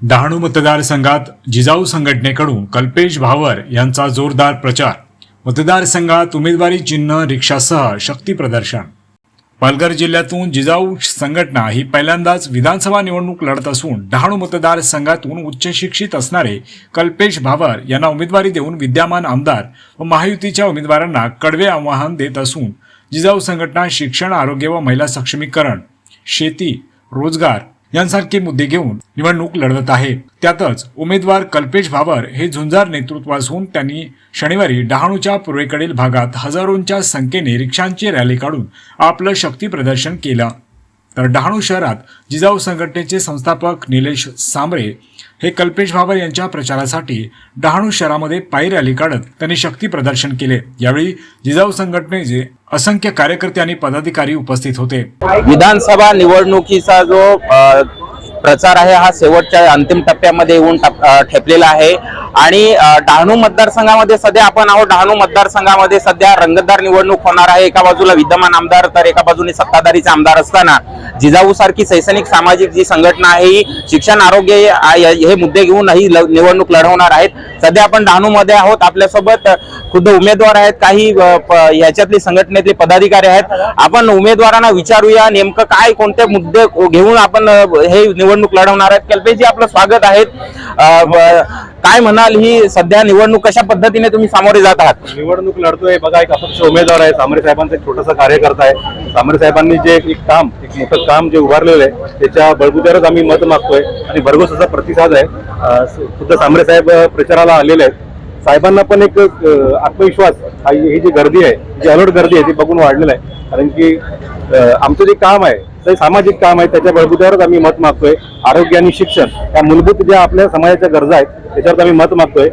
डहाणू मतदारसंघात जिजाऊ संघटनेकडून कल्पेश भावर यांचा जोरदार प्रचार. मतदारसंघात उमेदवारी चिन्ह रिक्षासह शक्ती प्रदर्शन. पालघर जिल्ह्यातून जिजाऊ संघटना ही पहिल्यांदाच विधानसभा निवडणूक लढत असून डहाणू मतदारसंघातून उच्च शिक्षित असणारे कल्पेश भावर यांना उमेदवारी देऊन विद्यमान आमदार व महायुतीच्या उमेदवारांना कडवे आव्हान देत असून जिजाऊ संघटना शिक्षण आरोग्य व महिला सक्षमीकरण शेती रोजगार यांसारखे मुद्दे घेऊन निवडणूक लढवत आहे. त्यातच उमेदवार कल्पेश भावर हे झुंजार नेतृत्व असून त्यांनी शनिवारी डहाणूच्या पूर्वेकडील भागात हजारोंच्या संख्येने रिक्षांची रॅली काढून आपलं शक्ती प्रदर्शन केलं. तर डहाणू शहरात जिजाऊ संघटनेचे संस्थापक निलेश सांबरे हे कल्पेश भावर यांच्या प्रचारासाठी डहाणू शहरामध्ये पायी रॅली काढत त्यांनी शक्ती प्रदर्शन केले. यावेळी जिजाऊ संघटनेचे असंख्य कार्यकर्ते आणि पदाधिकारी उपस्थित होते. विधानसभा निवडणुकीचा जो प्रचार आहे हा शेवटच्या अंतिम टप्प्यामध्ये येऊन ठेपलेला आहे. आणि डहाणू मतदारसंघामध्ये सध्या आपण आहोत. डहाणू मतदारसंघामध्ये सध्या रंगतदार निवडणूक होणार आहे. एका बाजूला विद्यमान आमदार तर एका बाजूने सत्ताधारीचे आमदार असताना जिजाऊ सारखी शैक्षणिक सामाजिक जी संघटना आहे ही शिक्षण आरोग्य हे- मुद्दे घेऊन ही ल- निवडणूक लढवणार आहेत. सध्या आपण डहाणू मध्ये आहोत. आपल्यासोबत खुद्द उमेदवार आहेत. काही प- ह्याच्यातले संघटनेतले पदाधिकारी आहेत. आपण उमेदवारांना विचारूया नेमकं काय कोणते मुद्दे घेऊन आपण हे निवडणूक लढवणार आहेत. कल्पेशजी आपलं स्वागत आहे. काय म्हणाल ही सध्या निवडणूक कशा पद्धतीने तुम्ही सामोरे जात आहात? निवडणूक लढतोय. बघा एक अपक्ष उमेदवार आहे. सामरे साहेबांचा एक छोटासा कार्यकर्ता आहे. सामरे साहेबांनी जे एक काम एक मोठं काम जे उभारलेलं आहे त्याच्या बळबुद्यावरच आम्ही मत मागतोय आणि भरघोस असा प्रतिसाद आहे. अं, खुद्द सामरे साहेब प्रचाराला आलेले आहेत. साहेबांना पण एक आत्मविश्वास हा- ही जी गर्दी आहे जी अलर्ट गर्दी आहे ती बघून वाढलेलं आहे. कारण की आमचं जे काम आहे ते सामाजिक काम आहे त्याच्या बळबुद्यावरच आम्ही मत मागतोय. आरोग्य आणि शिक्षण या मूलभूत ज्या आपल्या समाजाच्या गरजा आहेत त्याच्यावर आम्ही मत मागतोय.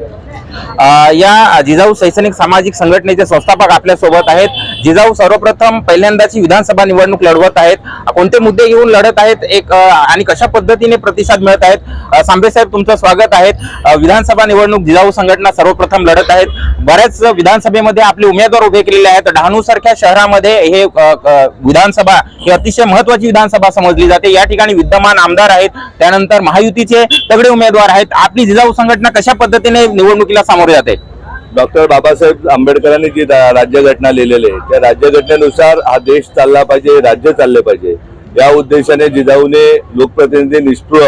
या जिजाऊ शैक्षणिक सामाजिक संघटनेचे संस्थापक आपल्यासोबत आहेत. जिजाऊ सर्वप्रथम पहिल्यांदाची विधानसभा निवडणूक लढवत आहेत. कोणते मुद्दे घेऊन लढत आहेत? एक आणि कशा पद्धतीने प्रतिसाद मिळत आहेत? सांबे साहेब तुमचं स्वागत आहे. विधानसभा निवडणूक जिजाऊ संघटना सर्वप्रथम लढत आहेत. बऱ्याच विधानसभेमध्ये आपले उमेदवार उभे केलेले आहेत. डहाणू सारख्या शहरामध्ये हे विधानसभा ही अतिशय महत्वाची विधानसभा समजली जाते. या ठिकाणी विद्यमान आमदार आहेत. त्यानंतर महायुतीचे तगडे उमेदवार आहेत. आपली जिजाऊ संघटना कशा पद्धतीने निवडणुकीला सामोरे जाते? डॉक्टर बाबासाहेब आंबेडकरांनी जी रा- राज्यघटना लिहिलेली आहे त्या राज्यघटनेनुसार हा देश चालला पाहिजे राज्य चालले पाहिजे. या उद्देशाने जिजाऊने लोकप्रतिनिधी निष्ठुर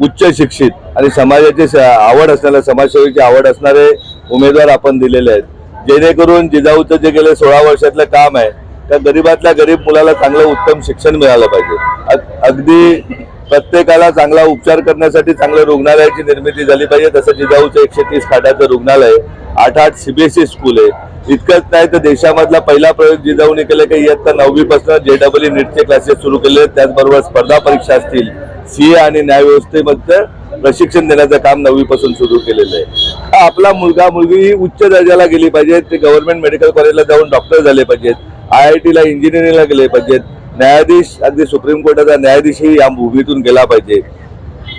उच्च शिक्षित आणि समाजाची आवड असणारे समाजसेवेची आवड असणारे उमेदवार आपण दिलेले आहेत. जेणेकरून जिजाऊचं जे गेले सोळा वर्षातलं काम आहे त्या गरीबातल्या गरीब मुलाला चांगलं उत्तम शिक्षण मिळालं पाहिजे. अगदी प्रत्येकाला चांगला उपचार करण्यासाठी चांगल्या रुग्णालयाची निर्मिती झाली पाहिजे. तसं जिजाऊचं एकशे तीस खाटाचं रुग्णालय आठ आठ सीबीएसई स्कूल आहे. इतकंच नाही तर देशामधला पहिला प्रयोग जिजाऊने केला की इयत्ता नववीपासून जे डबल नीटचे क्लासेस सुरू केले. आहेत. त्याचबरोबर स्पर्धा परीक्षा असतील सीए आणि न्याय व्यवस्थेमध्ये प्रशिक्षण देण्याचं काम नववीपासून सुरू केलेलं आहे. आपला मुलगा मुलगी ही उच्च दर्जाला गेली पाहिजेत. ते गव्हर्नमेंट मेडिकल कॉलेजला जाऊन डॉक्टर झाले पाहिजेत. आय आय टीला इंजिनिअरिंगला गेले पाहिजेत. न्यायाधीश अगदी सुप्रीम कोर्टाचा न्यायाधीशही या भूमीतून गेला पाहिजे.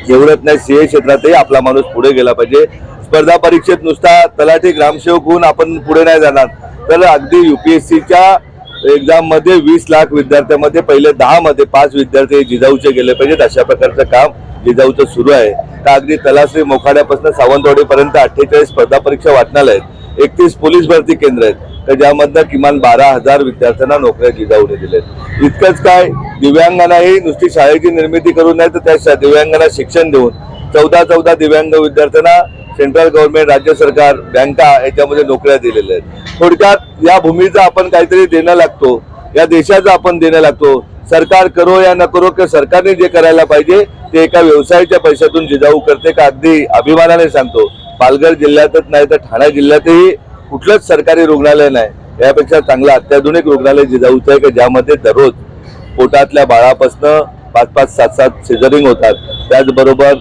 एवढंच नाही सीए क्षेत्रातही आपला माणूस पुढे गेला पाहिजे. स्पर्धा परीक्षेत नुसता तलाठी ग्रामसेवक होऊन आपण पुढे नाही जाणार. तर अगदी युपीएससीच्या एक्झाममध्ये वीस लाख विद्यार्थ्यांमध्ये पहिले दहा मध्ये पाच विद्यार्थी जिजाऊचे गेले पाहिजेत. अशा प्रकारचं काम जिजाऊचं सुरू आहे. तर अगदी तलाश्री मोखाड्यापासून सावंतवाडीपर्यंत अठ्ठेचाळीस स्पर्धा परीक्षा वाटणार आहेत. एकतीस पोलीस भरती केंद्र आहेत. तर ज्यामधनं किमान बारा हजार विद्यार्थ्यांना नोकऱ्या जिजाऊ दिल्या आहेत इतकंच काय दिव्यांगांनाही नुसती शाळेची निर्मिती करून नाही तर त्या दिव्यांगांना शिक्षण देऊन चौदा चौदा दिव्यांग विद्यार्थ्यांना सेंट्रल गव्हर्नमेंट राज्य सरकार बँका याच्यामध्ये नोकऱ्या दिलेल्या आहेत. थोडक्यात या भूमीचा आपण काहीतरी देणं लागतो या देशाचं आपण देणं लागतो. सरकार करो या न करो किंवा सरकारने जे करायला पाहिजे ते एका व्यवसायाच्या पैशातून जिजाऊ करते का? अगदी अभिमानाने सांगतो. पालघर जिल्ह्यातच नाही तर ठाणे जिल्ह्यातही कुठलंच सरकारी रुग्णालय नाही. यापेक्षा चांगलं अत्याधुनिक रुग्णालय जिजाऊचं आहे की ज्यामध्ये दररोज पोटातल्या बाळापासनं पाच पाच सात सात सिझरिंग होतात. त्याचबरोबर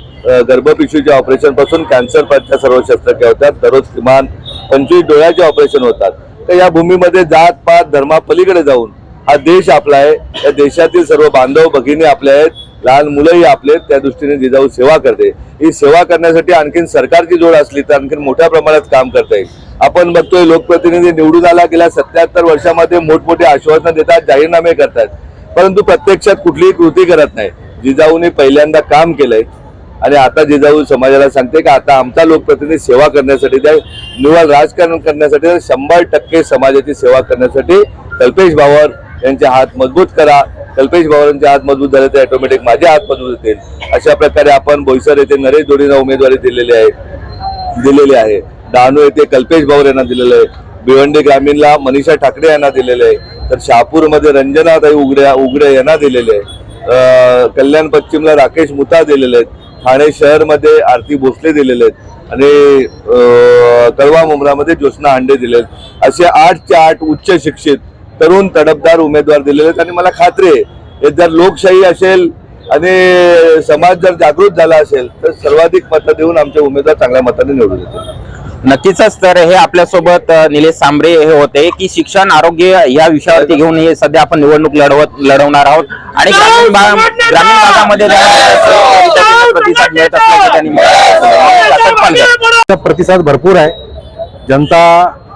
गर्भपिशूच्या ऑपरेशनपासून ऑपरेशन कॅन्सर सर्व शस्त्रक्रिया होतात. दररोज किमान पंचवीस डोळ्याचे ऑपरेशन होतात. तर या भूमीमध्ये जात पात धर्मापलीकडे जाऊन हा देश आपला आहे. या देशातील सर्व बांधव भगिनी आपले आहेत. लहान मुलंही आपले त्या दृष्टीने जिजाऊ सेवा करते. ही सेवा करण्यासाठी आणखीन सरकारची जोड असली तर आणखीन मोठ्या प्रमाणात काम करता येईल. आपण बघतोय लोकप्रतिनिधी निवडून आला गेल्या सत्याहत्तर वर्षामध्ये मोठमोठे आश्वासनं देतात जाहीरनामे करतात. परंतु प्रत्यक्षात कुठलीही कृती करत नाही. जिजाऊने पहिल्यांदा काम केलंय. आणि आता जिजाऊ समाजाला सांगते की आता आमचा लोकप्रतिनिधी सेवा करण्यासाठी त्या निवड राजकारण करण्यासाठी तर शंभर टक्के समाजाची सेवा करण्यासाठी कल्पेश भावर यांचे हात मजबूत करा. कल्पेश भावरांचे हात मजबूत झाले तर ऑटोमॅटिक माझ्या हात मजबूत होतील. अशा प्रकारे आपण बोईसर येथे नरेश जोडीला उमेदवारी दिलेली आहे. दिलेली आहे. डहाणू येथे कल्पेश भावर यांना दिलेलं आहे. भिवंडी ग्रामीणला मनीषा ठाकरे यांना दिलेले आहे. तर शहापूरमध्ये रंजनाताई उघड्या उघडे यांना दिलेले आहे. कल्याण पश्चिमला राकेश मुता दिलेले आहेत. ठाणे शहरमध्ये आरती भोसले दिलेले आहेत. आणि कळवा मुंब्रामध्ये ज्योत्स्ना हांडे दिले आहेत. असे आठच्या आठ उच्च शिक्षित तरुण तडफदार उमेदवार दिलेले आहेत आणि मला खात्री आहे हे जर लोकशाही असेल आणि समाज जर जागृत झाला असेल तर सर्वाधिक मतं देऊन आमचे उमेदवार चांगल्या मताने निवडून येतील नक्कीच तर हे आपल्यासोबत निलेश सांबरे हे होते की शिक्षण आरोग्य या विषयावरती घेऊन हे सध्या आपण निवडणूक लढवत लढवणार आहोत आणि ग्रामीण भाग ग्रामीण भागामध्ये प्रतिसाद मिळत असल्याचं त्यांनी प्रतिसाद भरपूर आहे जनता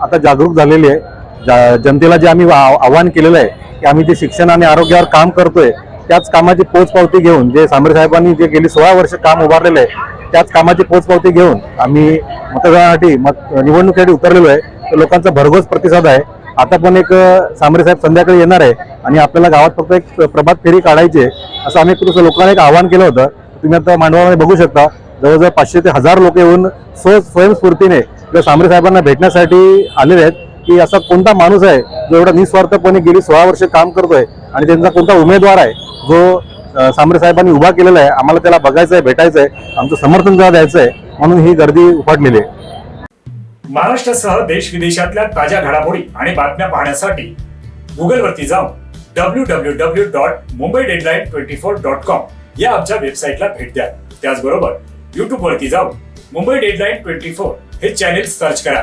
आता जागरूक झालेली आहे जनतेला जे आम्ही आव्हान केलेलं आहे की आम्ही जे शिक्षण आणि आरोग्यावर काम करतोय त्याच कामाची पोचपावती घेऊन जे सांबरे साहेबांनी जे गेली सोळा वर्ष काम उभारलेलं आहे त्याच कामाची पोचपावती घेऊन आम्ही मतदानासाठी मत निवडणुकीसाठी उतरलेलो आहे. तर लोकांचा भरघोस प्रतिसाद आहे. आता पण एक अ, सांबरे साहेब संध्याकाळी येणार आहे आणि आपल्याला गावात फक्त एक प्रभात फेरी काढायची आहे असं आम्ही एक लोकांना एक आव्हान केलं होतं. तुम्ही आता मांडवामध्ये बघू शकता जवळजवळ पाचशे ते हजार लोक येऊन स्व स्वयंस्फूर्तीने किंवा सांबरे साहेबांना भेटण्यासाठी आलेले आहेत की असा कोणता माणूस आहे जो एवढा निस्वार्थपणे गेली सोळा वर्ष काम करतोय आणि त्यांचा कोणता उमेदवार आहे जो सांबरे साहेबांनी उभा केलेला आहे आम्हाला त्याला बघायचं आहे भेटायचं आहे आमचं समर्थन त्याला द्यायचं आहे म्हणून ही गर्दी उफाटलेली आहे. महाराष्ट्रासह देश विदेशातल्या ताज्या घडामोडी आणि बातम्या पाहण्यासाठी गुगलवरती जाऊन W W W dot Mumbai deadline twenty four dot com या आमच्या वेबसाईटला भेट द्या. त्याचबरोबर युट्यूब वरती जाऊन मुंबई डेडलाईन ट्वेंटी फोर हे चॅनेल सर्च करा.